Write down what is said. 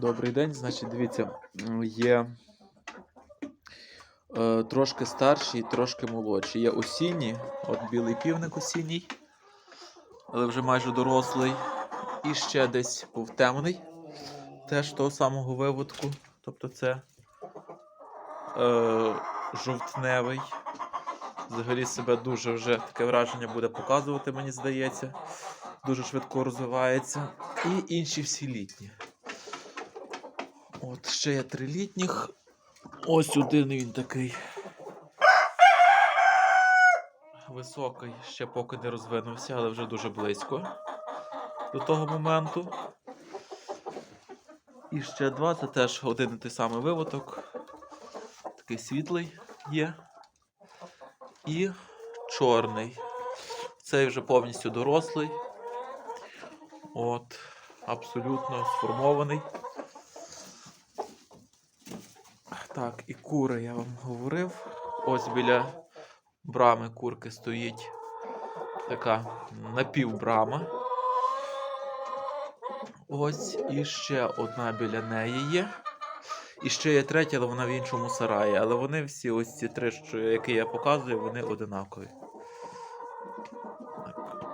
Добрий день. Значить, дивіться, є е, трошки старші і трошки молодші. Є осінні, от білий півник осінній, але вже майже дорослий. І ще десь був темний, теж того самого виводку. Тобто це е, жовтневий. Взагалі себе дуже вже таке враження буде показувати, мені здається. Дуже швидко розвивається. І інші всі літні. От ще є три літніх. Ось один він такий. Високий, ще поки не розвинувся, але вже дуже близько до того моменту. І ще два, це теж один і той самий виводок. Такий світлий є. І чорний. Цей вже повністю дорослий. От, абсолютно сформований. Так, і кури я вам говорив. Ось біля брами курки стоїть така напівбрама. Ось і ще одна біля неї є. І ще є третя, але вона в іншому сараї. Але вони всі ось ці три, які я показую, вони одинакові. Так.